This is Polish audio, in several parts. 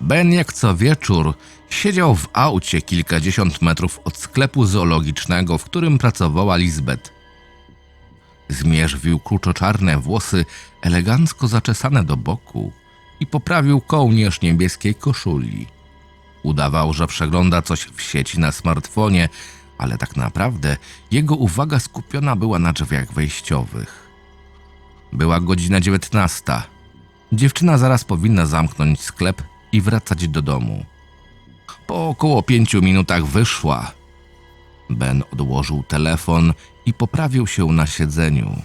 Ben jak co wieczór siedział w aucie kilkadziesiąt metrów od sklepu zoologicznego, w którym pracowała Lisbeth. Zmierzwił kruczoczarne włosy, elegancko zaczesane do boku i poprawił kołnierz niebieskiej koszuli. Udawał, że przegląda coś w sieci na smartfonie, ale tak naprawdę jego uwaga skupiona była na drzwiach wejściowych. Była godzina dziewiętnasta. Dziewczyna zaraz powinna zamknąć sklep i wracać do domu. Po około pięciu minutach wyszła. Ben odłożył telefon i poprawił się na siedzeniu.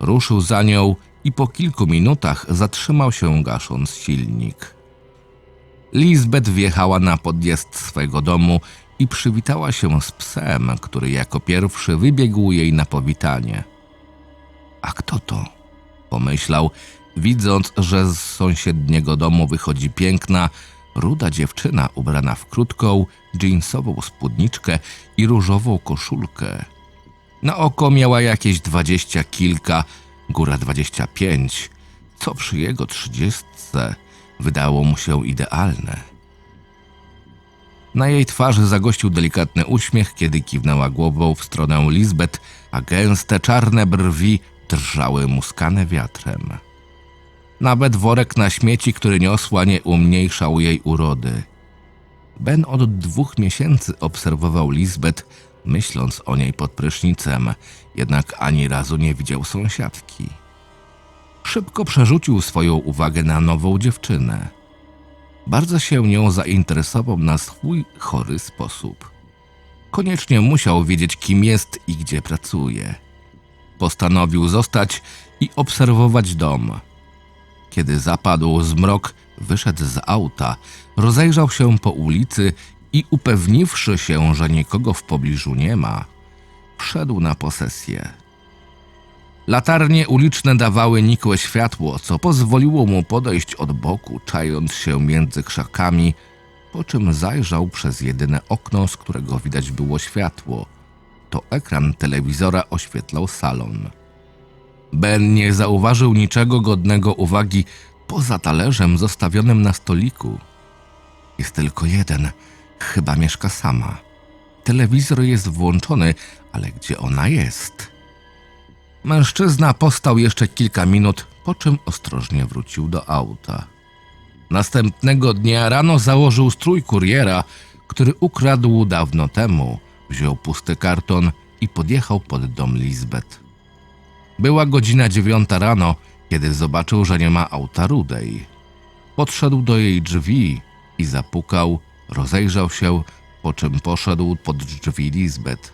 Ruszył za nią i po kilku minutach zatrzymał się gasząc silnik. Lisbeth wjechała na podjazd swego domu i przywitała się z psem, który jako pierwszy wybiegł jej na powitanie. A kto to? Pomyślał, widząc, że z sąsiedniego domu wychodzi piękna, ruda dziewczyna ubrana w krótką, jeansową spódniczkę i różową koszulkę. Na oko miała jakieś dwadzieścia kilka, góra dwadzieścia pięć, co przy jego trzydziestce wydało mu się idealne. Na jej twarzy zagościł delikatny uśmiech, kiedy kiwnęła głową w stronę Lisbeth, a gęste czarne brwi drżały muskane wiatrem. Nawet worek na śmieci, który niosła, nie umniejszał jej urody. Ben od dwóch miesięcy obserwował Lisbeth, myśląc o niej pod prysznicem, jednak ani razu nie widział sąsiadki. Szybko przerzucił swoją uwagę na nową dziewczynę. Bardzo się nią zainteresował na swój chory sposób. Koniecznie musiał wiedzieć, kim jest i gdzie pracuje. Postanowił zostać i obserwować dom. Kiedy zapadł zmrok, wyszedł z auta, rozejrzał się po ulicy i upewniwszy się, że nikogo w pobliżu nie ma, wszedł na posesję. Latarnie uliczne dawały nikłe światło, co pozwoliło mu podejść od boku, czając się między krzakami, po czym zajrzał przez jedyne okno, z którego widać było światło. To ekran telewizora oświetlał salon. Ben nie zauważył niczego godnego uwagi poza talerzem zostawionym na stoliku. Jest tylko jeden, chyba mieszka sama. Telewizor jest włączony, ale gdzie ona jest? Mężczyzna postał jeszcze kilka minut, po czym ostrożnie wrócił do auta. Następnego dnia rano założył strój kuriera, który ukradł dawno temu, wziął pusty karton i podjechał pod dom Lisbeth. Była godzina dziewiąta rano, kiedy zobaczył, że nie ma auta rudej. Podszedł do jej drzwi i zapukał, rozejrzał się, po czym poszedł pod drzwi Lisbeth.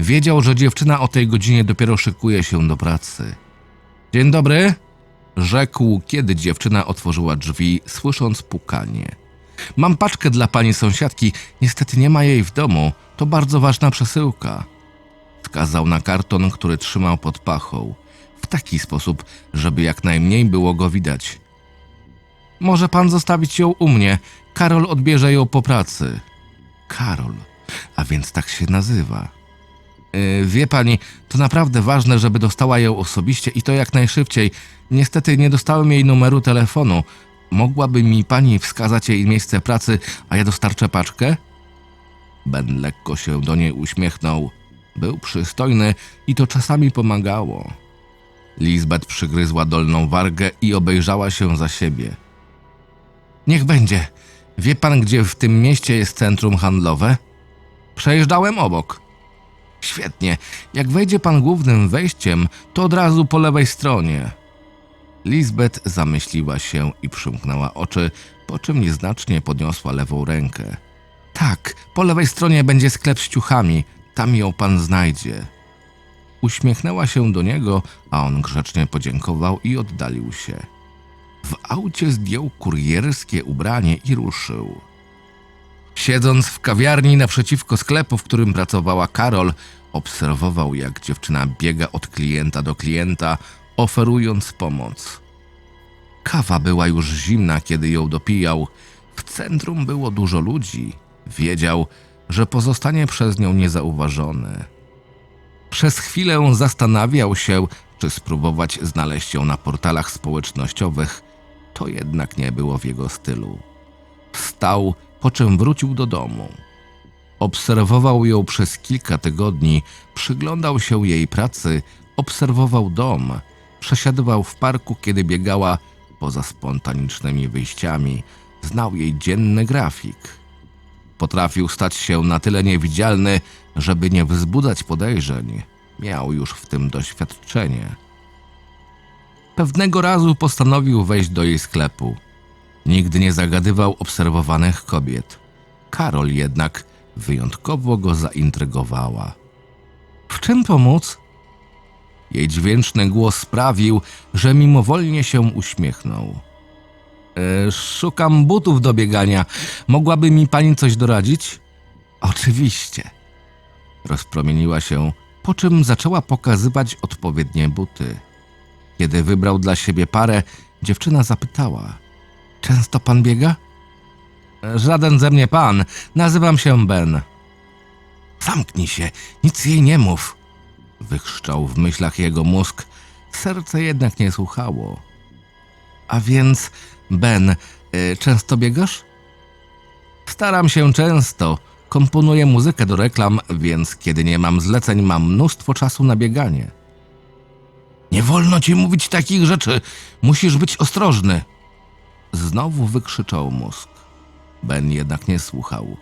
Wiedział, że dziewczyna o tej godzinie dopiero szykuje się do pracy. Dzień dobry, rzekł, kiedy dziewczyna otworzyła drzwi, słysząc pukanie. Mam paczkę dla pani sąsiadki, niestety nie ma jej w domu, to bardzo ważna przesyłka. Wskazał na karton, który trzymał pod pachą, w taki sposób, żeby jak najmniej było go widać. Może pan zostawić ją u mnie, Karol odbierze ją po pracy. Karol, a więc tak się nazywa. Yy, Wie pani, to naprawdę ważne, żeby dostała ją osobiście i to jak najszybciej. Niestety nie dostałem jej numeru telefonu. Mogłaby mi pani wskazać jej miejsce pracy, a ja dostarczę paczkę? Ben lekko się do niej uśmiechnął. Był przystojny i to czasami pomagało. Lisbeth przygryzła dolną wargę i obejrzała się za siebie. Niech będzie. Wie pan, gdzie w tym mieście jest centrum handlowe? Przejeżdżałem obok. Świetnie. Jak wejdzie pan głównym wejściem, to od razu po lewej stronie. Lisbeth zamyśliła się i przymknęła oczy, po czym nieznacznie podniosła lewą rękę. Tak, po lewej stronie będzie sklep z ciuchami. Tam ją pan znajdzie. Uśmiechnęła się do niego, a on grzecznie podziękował i oddalił się. W aucie zdjął kurierskie ubranie i ruszył. Siedząc w kawiarni naprzeciwko sklepu, w którym pracowała Karol, obserwował, jak dziewczyna biega od klienta do klienta, oferując pomoc. Kawa była już zimna, kiedy ją dopijał. W centrum było dużo ludzi. Wiedział, że pozostanie przez nią niezauważony. Przez chwilę zastanawiał się, czy spróbować znaleźć ją na portalach społecznościowych, To jednak nie było w jego stylu. Wstał, po czym wrócił do domu. Obserwował ją przez kilka tygodni, przyglądał się jej pracy, obserwował dom, przesiadywał w parku, kiedy biegała, poza spontanicznymi wyjściami, znał jej dzienny grafik. Potrafił stać się na tyle niewidzialny, żeby nie wzbudzać podejrzeń. Miał już w tym doświadczenie. Pewnego razu postanowił wejść do jej sklepu. Nigdy nie zagadywał obserwowanych kobiet. Karol jednak wyjątkowo go zaintrygowała. W czym pomóc? Jej dźwięczny głos sprawił, że mimowolnie się uśmiechnął. E, szukam butów do biegania. Mogłaby mi pani coś doradzić? Oczywiście. Rozpromieniła się, po czym zaczęła pokazywać odpowiednie buty. Kiedy wybrał dla siebie parę, dziewczyna zapytała: Często pan biega? Żaden ze mnie pan. Nazywam się Ben. Zamknij się, nic jej nie mów. Wychrzczał w myślach jego mózg. Serce jednak nie słuchało. A więc, Ben, y, często biegasz? Staram się często. Komponuję muzykę do reklam, więc kiedy nie mam zleceń, mam mnóstwo czasu na bieganie. Nie wolno ci mówić takich rzeczy. Musisz być ostrożny. Znowu wykrzyczał mózg. Ben jednak nie słuchał.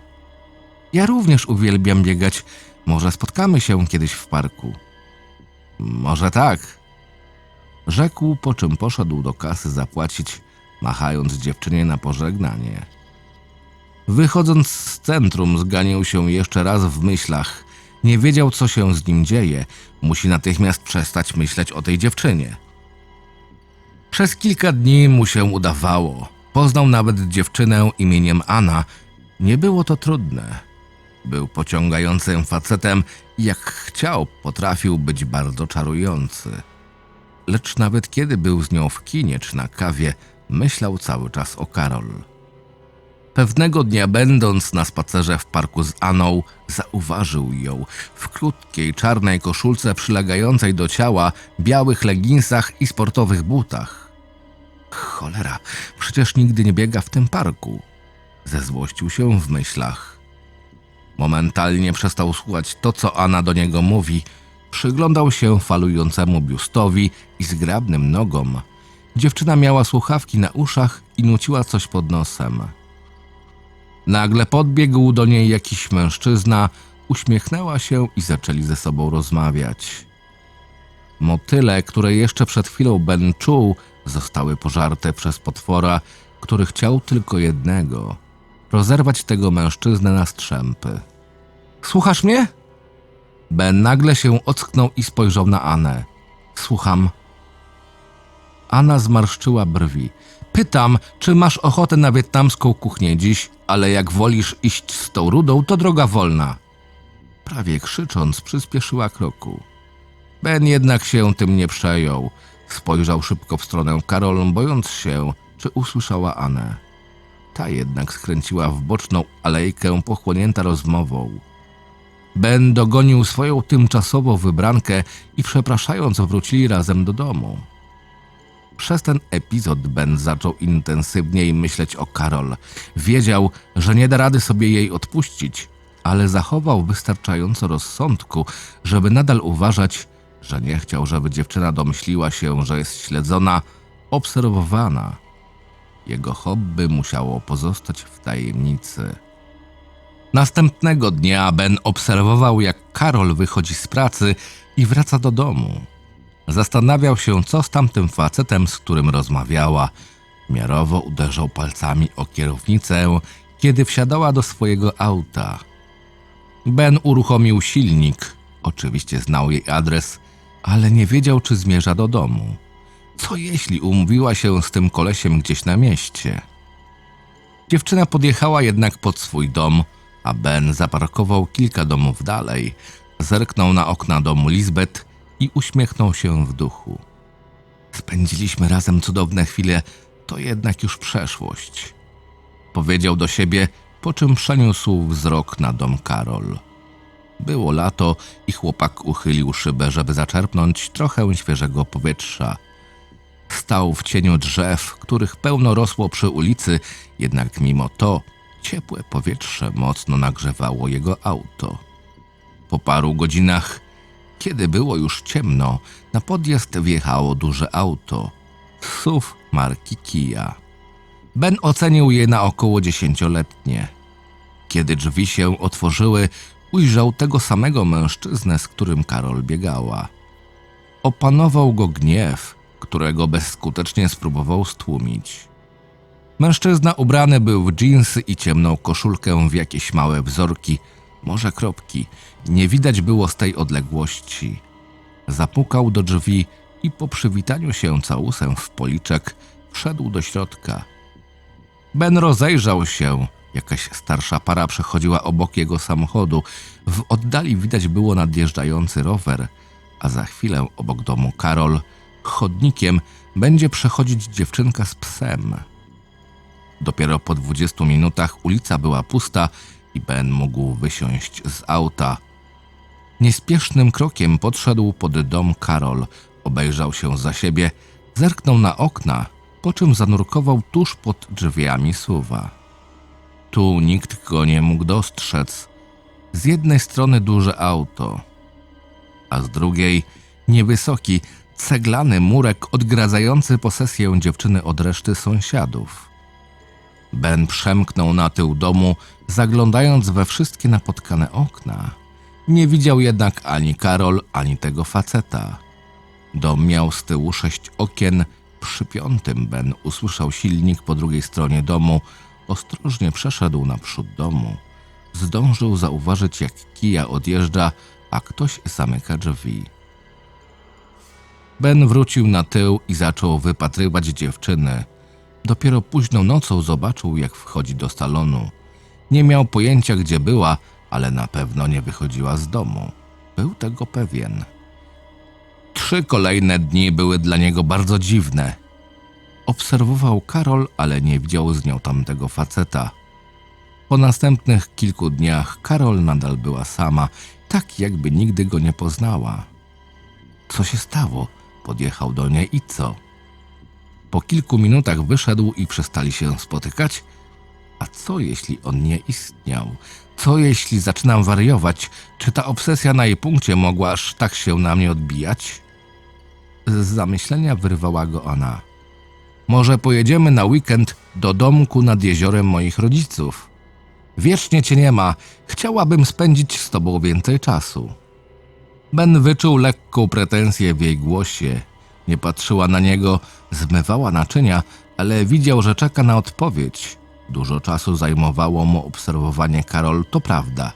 Ja również uwielbiam biegać. Może spotkamy się kiedyś w parku. Może tak. Rzekł, po czym poszedł do kasy zapłacić, machając dziewczynie na pożegnanie. Wychodząc z centrum, zganił się jeszcze raz w myślach. Nie wiedział, co się z nim dzieje. Musi natychmiast przestać myśleć o tej dziewczynie. Przez kilka dni mu się udawało. Poznał nawet dziewczynę imieniem Anna. Nie było to trudne. Był pociągającym facetem i jak chciał, potrafił być bardzo czarujący. Lecz nawet kiedy był z nią w kinie czy na kawie, myślał cały czas o Karol. Pewnego dnia, będąc na spacerze w parku z Aną, zauważył ją w krótkiej czarnej koszulce przylegającej do ciała, białych leginsach i sportowych butach. Cholera, przecież nigdy nie biega w tym parku. Zezłościł się w myślach. Momentalnie przestał słuchać to, co Anna do niego mówi. Przyglądał się falującemu biustowi i zgrabnym nogom. Dziewczyna miała słuchawki na uszach i nuciła coś pod nosem. Nagle podbiegł do niej jakiś mężczyzna, uśmiechnęła się i zaczęli ze sobą rozmawiać. Motyle, które jeszcze przed chwilą Ben czuł, zostały pożarte przez potwora, który chciał tylko jednego rozerwać tego mężczyznę na strzępy. Słuchasz mnie? Ben nagle się ocknął i spojrzał na Anę. Słucham. Anna zmarszczyła brwi. Pytam, czy masz ochotę na wietnamską kuchnię dziś, ale jak wolisz iść z tą rudą, to droga wolna. Prawie krzycząc, przyspieszyła kroku. Ben jednak się tym nie przejął. Spojrzał szybko w stronę Karol, bojąc się, czy usłyszała Anę. Ta jednak skręciła w boczną alejkę pochłonięta rozmową. Ben dogonił swoją tymczasową wybrankę i przepraszając wrócili razem do domu. Przez ten epizod Ben zaczął intensywniej myśleć o Karol. Wiedział, że nie da rady sobie jej odpuścić, ale zachował wystarczająco rozsądku, żeby nadal uważać, że nie chciał, żeby dziewczyna domyśliła się, że jest śledzona, obserwowana. Jego hobby musiało pozostać w tajemnicy. Następnego dnia Ben obserwował, jak Karol wychodzi z pracy i wraca do domu. Zastanawiał się, co z tamtym facetem, z którym rozmawiała. Miarowo uderzał palcami o kierownicę, kiedy wsiadała do swojego auta. Ben uruchomił silnik. Oczywiście znał jej adres, ale nie wiedział, czy zmierza do domu. Co jeśli umówiła się z tym kolesiem gdzieś na mieście? Dziewczyna podjechała jednak pod swój dom, a Ben zaparkował kilka domów dalej, zerknął na okna domu Lisbeth i uśmiechnął się w duchu. Spędziliśmy razem cudowne chwile, to jednak już przeszłość. Powiedział do siebie, po czym przeniósł wzrok na dom Karol. Było lato i chłopak uchylił szybę, żeby zaczerpnąć trochę świeżego powietrza. Stał w cieniu drzew, których pełno rosło przy ulicy, jednak mimo to ciepłe powietrze mocno nagrzewało jego auto. Po paru godzinach, kiedy było już ciemno, na podjazd wjechało duże auto. SUV marki Kia. Ben ocenił je na około dziesięcioletnie. Kiedy drzwi się otworzyły, ujrzał tego samego mężczyznę, z którym Karol biegała. Opanował go gniew, którego bezskutecznie spróbował stłumić. Mężczyzna ubrany był w dżinsy i ciemną koszulkę w jakieś małe wzorki, może kropki. Nie widać było z tej odległości. Zapukał do drzwi i po przywitaniu się całusem w policzek wszedł do środka. Ben rozejrzał się. Jakaś starsza para przechodziła obok jego samochodu. W oddali widać było nadjeżdżający rower, a za chwilę obok domu Karol chodnikiem będzie przechodzić dziewczynka z psem. Dopiero po 20 minutach ulica była pusta i Ben mógł wysiąść z auta. Niespiesznym krokiem podszedł pod dom Karol, obejrzał się za siebie, zerknął na okna, po czym zanurkował tuż pod drzwiami suwa. Tu nikt go nie mógł dostrzec. Z jednej strony duże auto, a z drugiej niewysoki, ceglany murek odgradzający posesję dziewczyny od reszty sąsiadów. Ben przemknął na tył domu, zaglądając we wszystkie napotkane okna. Nie widział jednak ani Karol, ani tego faceta. Dom miał z tyłu sześć okien. Przy piątym Ben usłyszał silnik po drugiej stronie domu. Ostrożnie przeszedł naprzód domu. Zdążył zauważyć, jak kija odjeżdża, a ktoś zamyka drzwi. Ben wrócił na tył i zaczął wypatrywać dziewczyny. Dopiero późną nocą zobaczył, jak wchodzi do salonu. Nie miał pojęcia, gdzie była, ale na pewno nie wychodziła z domu. Był tego pewien. Trzy kolejne dni były dla niego bardzo dziwne. Obserwował Karol, ale nie widział z nią tamtego faceta. Po następnych kilku dniach Karol nadal była sama, tak jakby nigdy go nie poznała. Co się stało? Podjechał do niej i co? Po kilku minutach wyszedł i przestali się spotykać. A co jeśli on nie istniał? Co jeśli zaczynam wariować? Czy ta obsesja na jej punkcie mogła aż tak się na mnie odbijać? Z zamyślenia wyrwała go ona. Może pojedziemy na weekend do domku nad jeziorem moich rodziców. Wiecznie cię nie ma. Chciałabym spędzić z tobą więcej czasu. Ben wyczuł lekką pretensję w jej głosie. Nie patrzyła na niego, zmywała naczynia, ale widział, że czeka na odpowiedź. Dużo czasu zajmowało mu obserwowanie Karol, to prawda.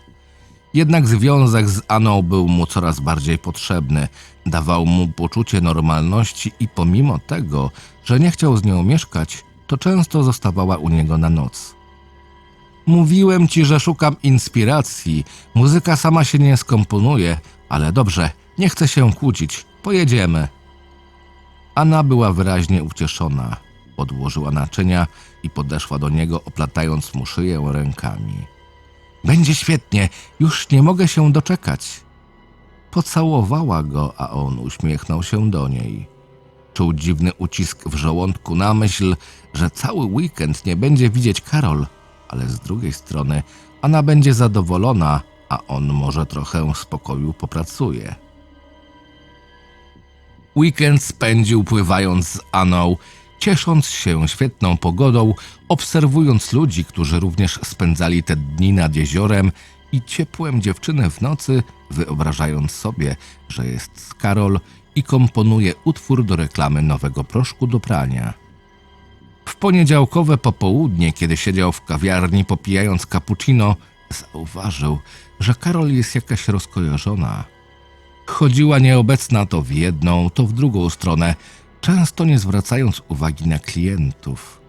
Jednak związek z Aną był mu coraz bardziej potrzebny. Dawał mu poczucie normalności i pomimo tego, że nie chciał z nią mieszkać, to często zostawała u niego na noc. Mówiłem ci, że szukam inspiracji. Muzyka sama się nie skomponuje, ale dobrze, nie chcę się kłócić. Pojedziemy. Anna była wyraźnie ucieszona. Odłożyła naczynia i podeszła do niego, oplatając mu szyję rękami. Będzie świetnie, już nie mogę się doczekać. Pocałowała go, a on uśmiechnął się do niej. Czuł dziwny ucisk w żołądku na myśl, że cały weekend nie będzie widzieć Karol, ale z drugiej strony Anna będzie zadowolona, a on może trochę spokoju popracuje. Weekend spędził pływając z Aną, ciesząc się świetną pogodą, obserwując ludzi, którzy również spędzali te dni nad jeziorem i ciepłem dziewczyny w nocy, wyobrażając sobie, że jest Karol i komponuje utwór do reklamy nowego proszku do prania. W poniedziałkowe popołudnie, kiedy siedział w kawiarni popijając cappuccino, zauważył, że Karol jest jakaś rozkojarzona. Chodziła nieobecna to w jedną, to w drugą stronę, często nie zwracając uwagi na klientów.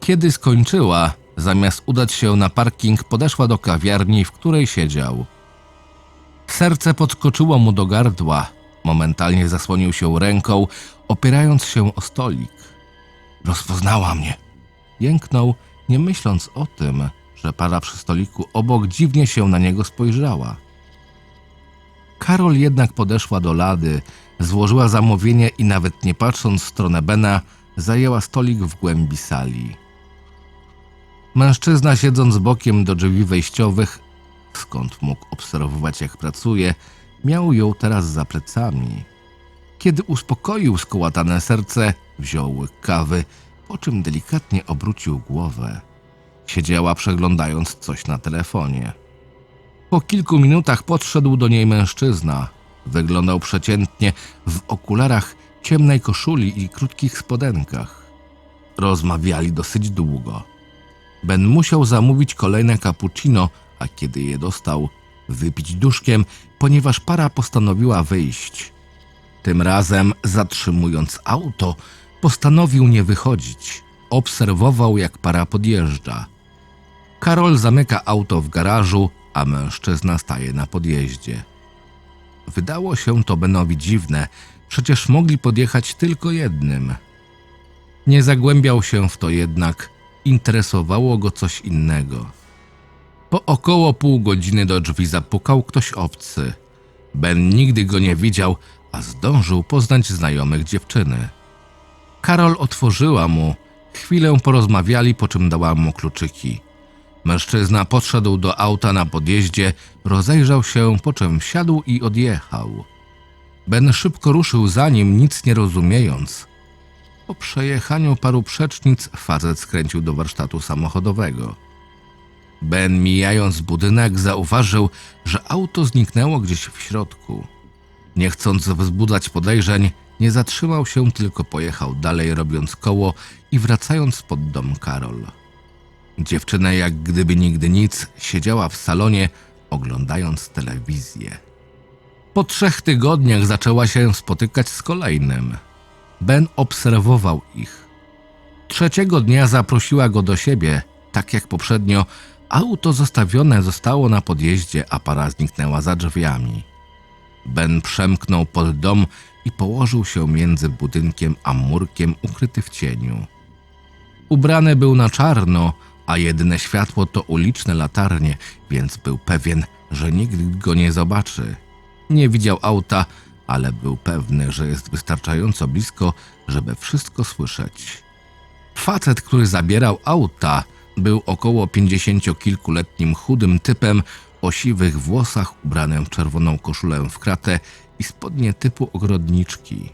Kiedy skończyła, zamiast udać się na parking, podeszła do kawiarni, w której siedział. Serce podskoczyło mu do gardła. Momentalnie zasłonił się ręką, opierając się o stolik. Rozpoznała mnie. Jęknął, nie myśląc o tym, że para przy stoliku obok dziwnie się na niego spojrzała. Karol jednak podeszła do lady, złożyła zamówienie i nawet nie patrząc w stronę Bena, zajęła stolik w głębi sali. Mężczyzna siedząc bokiem do drzwi wejściowych, skąd mógł obserwować jak pracuje, miał ją teraz za plecami. Kiedy uspokoił skołatane serce, wziął łyk kawy, po czym delikatnie obrócił głowę. Siedziała przeglądając coś na telefonie. Po kilku minutach podszedł do niej mężczyzna. Wyglądał przeciętnie w okularach, ciemnej koszuli i krótkich spodenkach. Rozmawiali dosyć długo. Ben musiał zamówić kolejne cappuccino, a kiedy je dostał, wypić duszkiem, ponieważ para postanowiła wyjść. Tym razem, zatrzymując auto, postanowił nie wychodzić. Obserwował, jak para podjeżdża. Karol zamyka auto w garażu, a mężczyzna staje na podjeździe. Wydało się to Benowi dziwne, przecież mogli podjechać tylko jednym. Nie zagłębiał się w to jednak, interesowało go coś innego. Po około pół godziny do drzwi zapukał ktoś obcy. Ben nigdy go nie widział, a zdążył poznać znajomych dziewczyny. Karol otworzyła mu, chwilę porozmawiali, po czym dała mu kluczyki. Mężczyzna podszedł do auta na podjeździe, rozejrzał się, po czym wsiadł i odjechał. Ben szybko ruszył za nim, nic nie rozumiejąc. Po przejechaniu paru przecznic facet skręcił do warsztatu samochodowego. Ben, mijając budynek, zauważył, że auto zniknęło gdzieś w środku. Nie chcąc wzbudzać podejrzeń, nie zatrzymał się, tylko pojechał dalej, robiąc koło i wracając pod dom Karol. Dziewczyna, jak gdyby nigdy nic, siedziała w salonie, oglądając telewizję. Po trzech tygodniach zaczęła się spotykać z kolejnym. Ben obserwował ich. Trzeciego dnia zaprosiła go do siebie, tak jak poprzednio. Auto zostawione zostało na podjeździe, a para zniknęła za drzwiami. Ben przemknął pod dom i położył się między budynkiem a murkiem ukryty w cieniu. Ubrany był na czarno, a jedyne światło to uliczne latarnie, więc był pewien, że nikt go nie zobaczy. Nie widział auta, ale był pewny, że jest wystarczająco blisko, żeby wszystko słyszeć. Facet, który zabierał auta, był około pięćdziesięciokilkuletnim chudym typem o siwych włosach, ubranym w czerwoną koszulę w kratę i spodnie typu ogrodniczki.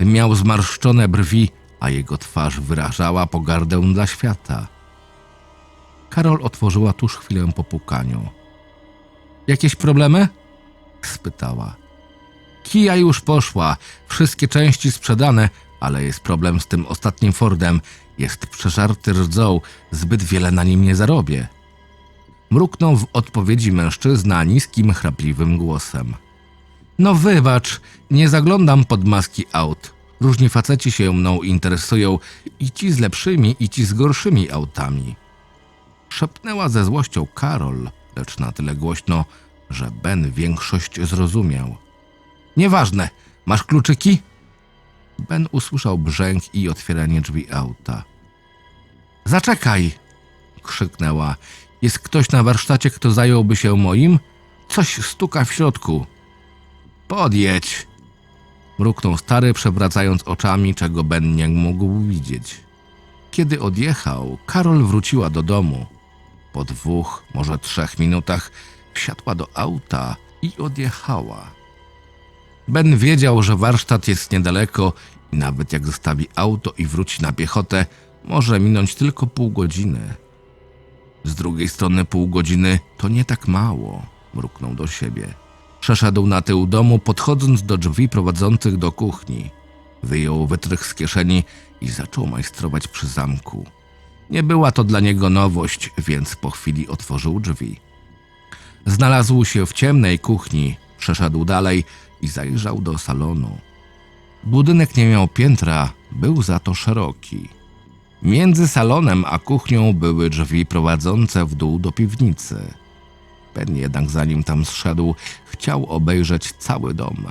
Miał zmarszczone brwi, a jego twarz wyrażała pogardę dla świata. Karol otworzyła tuż chwilę po pukaniu. Jakieś problemy? spytała. Kija już poszła, wszystkie części sprzedane, ale jest problem z tym ostatnim Fordem. Jest przeżarty rdzą, zbyt wiele na nim nie zarobię. Mruknął w odpowiedzi mężczyzna niskim, chrapliwym głosem. No wybacz, nie zaglądam pod maski aut. Różni faceci się mną interesują i ci z lepszymi, i ci z gorszymi autami. Szepnęła ze złością Karol, lecz na tyle głośno, że Ben większość zrozumiał. Nieważne, masz kluczyki? Ben usłyszał brzęk i otwieranie drzwi auta. Zaczekaj! krzyknęła. Jest ktoś na warsztacie, kto zająłby się moim? Coś stuka w środku. Podjedź! Mruknął stary, przewracając oczami, czego Ben nie mógł widzieć. Kiedy odjechał, Karol wróciła do domu. Po dwóch, może trzech minutach wsiadła do auta i odjechała. Ben wiedział, że warsztat jest niedaleko i nawet jak zostawi auto i wróci na piechotę, może minąć tylko pół godziny. Z drugiej strony pół godziny to nie tak mało, mruknął do siebie. Przeszedł na tył domu, podchodząc do drzwi prowadzących do kuchni. Wyjął wytrych z kieszeni i zaczął majstrować przy zamku. Nie była to dla niego nowość, więc po chwili otworzył drzwi. Znalazł się w ciemnej kuchni, przeszedł dalej i zajrzał do salonu. Budynek nie miał piętra, był za to szeroki. Między salonem a kuchnią były drzwi prowadzące w dół do piwnicy. Ben jednak zanim tam zszedł, chciał obejrzeć cały dom.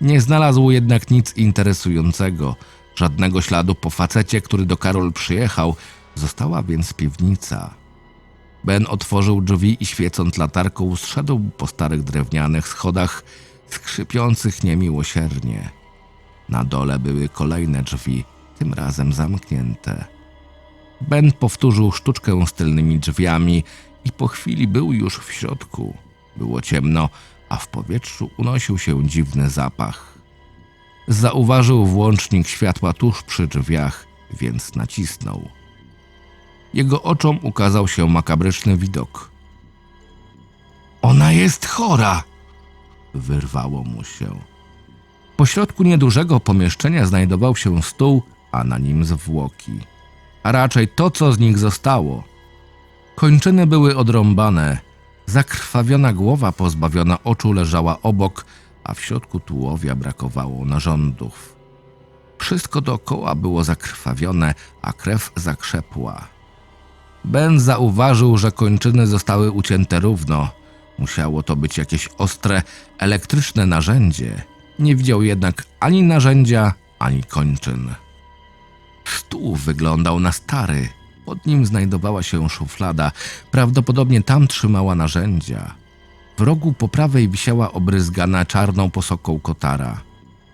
Nie znalazł jednak nic interesującego, żadnego śladu po facecie, który do Karol przyjechał, została więc piwnica. Ben otworzył drzwi i świecąc latarką zszedł po starych drewnianych schodach skrzypiących niemiłosiernie. Na dole były kolejne drzwi, tym razem zamknięte. Ben powtórzył sztuczkę z tylnymi drzwiami i po chwili był już w środku. Było ciemno, a w powietrzu unosił się dziwny zapach. Zauważył włącznik światła tuż przy drzwiach, więc nacisnął. Jego oczom ukazał się makabryczny widok. Ona jest chora! Wyrwało mu się. Po środku niedużego pomieszczenia znajdował się stół, a na nim zwłoki. A raczej to, co z nich zostało. Kończyny były odrąbane, zakrwawiona głowa pozbawiona oczu leżała obok, a w środku tułowia brakowało narządów. Wszystko dookoła było zakrwawione, a krew zakrzepła. Ben zauważył, że kończyny zostały ucięte równo. Musiało to być jakieś ostre, elektryczne narzędzie. Nie widział jednak ani narzędzia, ani kończyn. Stół wyglądał na stary. Pod nim znajdowała się szuflada. Prawdopodobnie tam trzymała narzędzia. W rogu po prawej wisiała obryzgana czarną posoką kotara.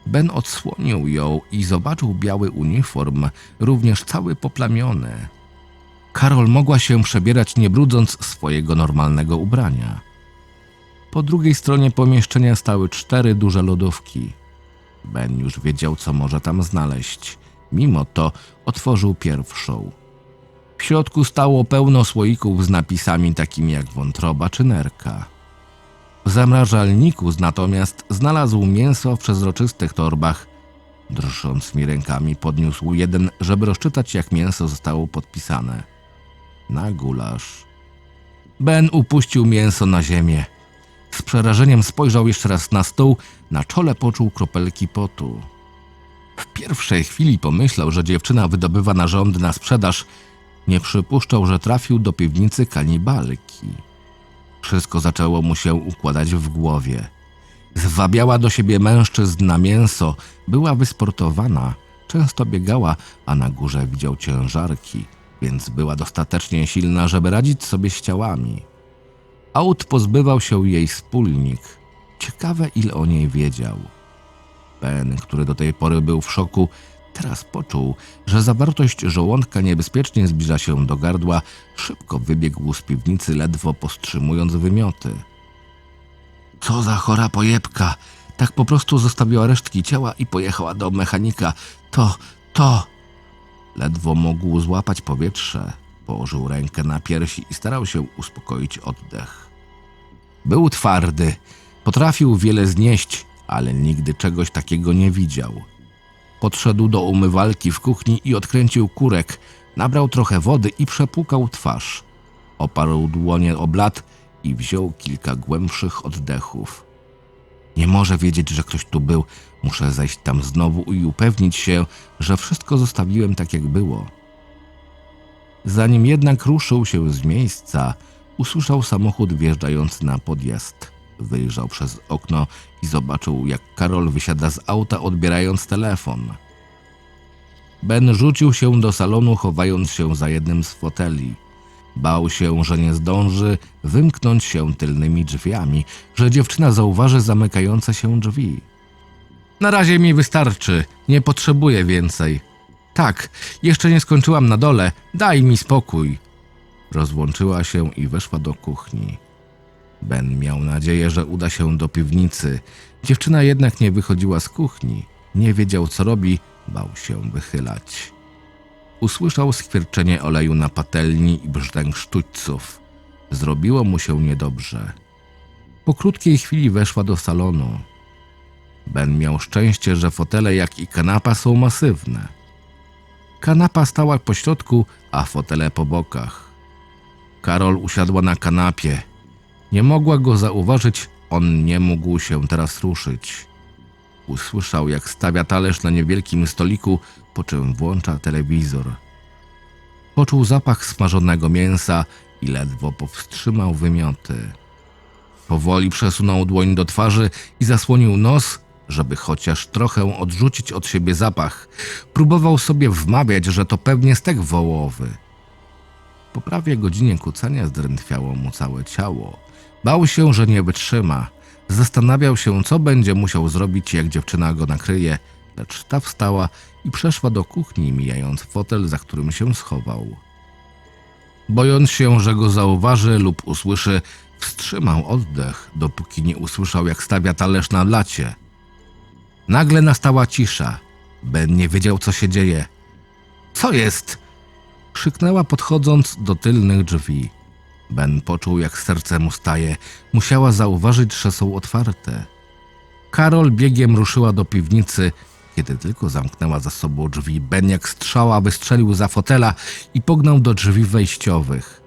Ben odsłonił ją i zobaczył biały uniform, również cały poplamiony. Karol mogła się przebierać nie brudząc swojego normalnego ubrania. Po drugiej stronie pomieszczenia stały cztery duże lodówki. Ben już wiedział, co może tam znaleźć. Mimo to otworzył pierwszą. W środku stało pełno słoików z napisami takimi jak wątroba czy nerka. W zamrażalniku natomiast znalazł mięso w przezroczystych torbach. Drżącymi rękami podniósł jeden, żeby rozczytać, jak mięso zostało podpisane. Na gulasz. Ben upuścił mięso na ziemię. Z przerażeniem spojrzał jeszcze raz na stół, na czole poczuł kropelki potu. W pierwszej chwili pomyślał, że dziewczyna wydobywa narządy na sprzedaż. Nie przypuszczał, że trafił do piwnicy kanibalki. Wszystko zaczęło mu się układać w głowie. Zwabiała do siebie mężczyzn na mięso, była wysportowana, często biegała, a na górze widział ciężarki, więc była dostatecznie silna, żeby radzić sobie z ciałami. Aut pozbywał się jej wspólnik. Ciekawe, ile o niej wiedział. Ben, który do tej pory był w szoku, teraz poczuł, że zawartość żołądka niebezpiecznie zbliża się do gardła, szybko wybiegł z piwnicy, ledwo powstrzymując wymioty. Co za chora pojebka! Tak po prostu zostawiła resztki ciała i pojechała do mechanika. To, to! Ledwo mógł złapać powietrze. Położył rękę na piersi i starał się uspokoić oddech. Był twardy, potrafił wiele znieść, ale nigdy czegoś takiego nie widział. Podszedł do umywalki w kuchni i odkręcił kurek, nabrał trochę wody i przepłukał twarz. Oparł dłonie o blat i wziął kilka głębszych oddechów. Nie może wiedzieć, że ktoś tu był. Muszę zejść tam znowu i upewnić się, że wszystko zostawiłem tak, jak było. Zanim jednak ruszył się z miejsca, usłyszał samochód wjeżdżający na podjazd. Wyjrzał przez okno i zobaczył, jak Karol wysiada z auta, odbierając telefon. Ben rzucił się do salonu, chowając się za jednym z foteli. Bał się, że nie zdąży wymknąć się tylnymi drzwiami, że dziewczyna zauważy zamykające się drzwi. Na razie mi wystarczy, nie potrzebuję więcej. Tak, jeszcze nie skończyłam na dole, daj mi spokój. Rozłączyła się i weszła do kuchni. Ben miał nadzieję, że uda się do piwnicy. Dziewczyna jednak nie wychodziła z kuchni. Nie wiedział, co robi, bał się wychylać. Usłyszał skwierczenie oleju na patelni i brzdęk sztućców. Zrobiło mu się niedobrze. Po krótkiej chwili weszła do salonu. Ben miał szczęście, że fotele, jak i kanapa są masywne. Kanapa stała po środku, a fotele po bokach. Karol usiadła na kanapie. Nie mogła go zauważyć, on nie mógł się teraz ruszyć. Usłyszał, jak stawia talerz na niewielkim stoliku, po czym włącza telewizor. Poczuł zapach smażonego mięsa i ledwo powstrzymał wymioty. Powoli przesunął dłoń do twarzy i zasłonił nos, żeby chociaż trochę odrzucić od siebie zapach. Próbował sobie wmawiać, że to pewnie stek wołowy. Po prawie godzinie kucania zdrętwiało mu całe ciało. Bał się, że nie wytrzyma. Zastanawiał się, co będzie musiał zrobić, jak dziewczyna go nakryje, lecz ta wstała i przeszła do kuchni, mijając fotel, za którym się schował. Bojąc się, że go zauważy lub usłyszy, wstrzymał oddech, dopóki nie usłyszał, jak stawia talerz na blacie. Nagle nastała cisza. Ben nie wiedział, co się dzieje. Co jest? Krzyknęła podchodząc do tylnych drzwi. Ben poczuł, jak serce mu staje. Musiała zauważyć, że są otwarte. Karol biegiem ruszyła do piwnicy. Kiedy tylko zamknęła za sobą drzwi, Ben jak strzała wystrzelił za fotela i pognał do drzwi wejściowych.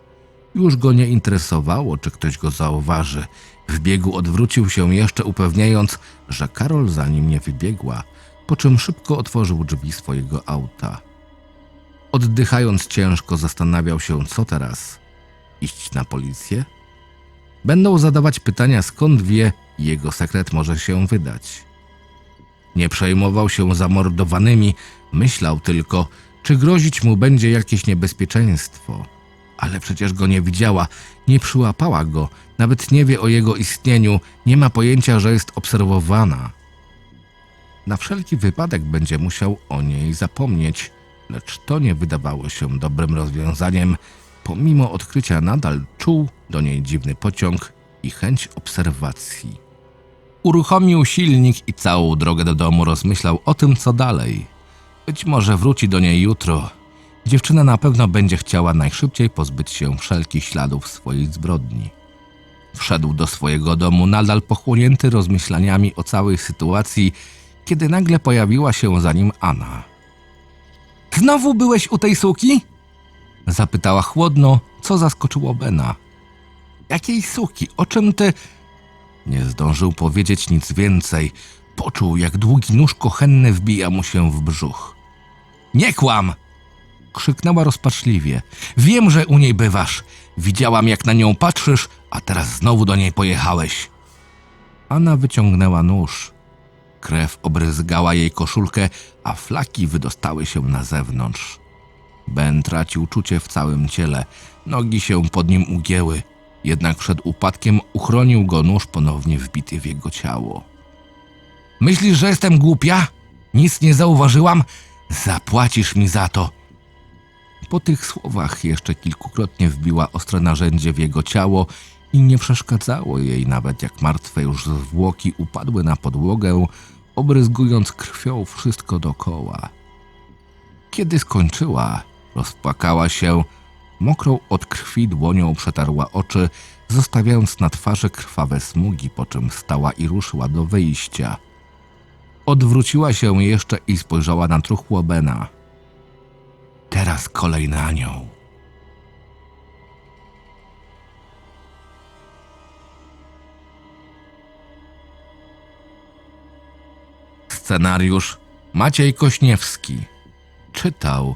Już go nie interesowało, czy ktoś go zauważy. W biegu odwrócił się jeszcze upewniając, że Karol za nim nie wybiegła, po czym szybko otworzył drzwi swojego auta. Oddychając ciężko, zastanawiał się, co teraz. Iść na policję? Będą zadawać pytania, skąd wie, jego sekret może się wydać. Nie przejmował się zamordowanymi, myślał tylko, czy grozić mu będzie jakieś niebezpieczeństwo. Ale przecież go nie widziała, nie przyłapała go, nawet nie wie o jego istnieniu, nie ma pojęcia, że jest obserwowana. Na wszelki wypadek będzie musiał o niej zapomnieć, lecz to nie wydawało się dobrym rozwiązaniem. Pomimo odkrycia nadal czuł do niej dziwny pociąg i chęć obserwacji. Uruchomił silnik i całą drogę do domu rozmyślał o tym, co dalej. Być może wróci do niej jutro. Dziewczyna na pewno będzie chciała najszybciej pozbyć się wszelkich śladów swojej zbrodni. Wszedł do swojego domu nadal pochłonięty rozmyślaniami o całej sytuacji, kiedy nagle pojawiła się za nim Anna. Znowu byłeś u tej suki? Zapytała chłodno, co zaskoczyło Bena. Jakiej suki? O czym ty... Nie zdążył powiedzieć nic więcej. Poczuł, jak długi nóż kochenny wbija mu się w brzuch. Nie kłam! Krzyknęła rozpaczliwie. Wiem, że u niej bywasz. Widziałam, jak na nią patrzysz, a teraz znowu do niej pojechałeś. Anna wyciągnęła nóż. Krew obryzgała jej koszulkę, a flaki wydostały się na zewnątrz. Ben tracił czucie w całym ciele. Nogi się pod nim ugięły. Jednak przed upadkiem uchronił go nóż ponownie wbity w jego ciało. Myślisz, że jestem głupia? Nic nie zauważyłam? Zapłacisz mi za to. Po tych słowach jeszcze kilkukrotnie wbiła ostre narzędzie w jego ciało i nie przeszkadzało jej nawet jak martwe już zwłoki upadły na podłogę, obryzgując krwią wszystko dokoła. Kiedy skończyła, rozpłakała się, mokrą od krwi dłonią przetarła oczy, zostawiając na twarzy krwawe smugi, po czym stała i ruszyła do wyjścia. Odwróciła się jeszcze i spojrzała na truchło Bena. Teraz kolej na nią. Scenariusz Maciej Kośniewski. Czytał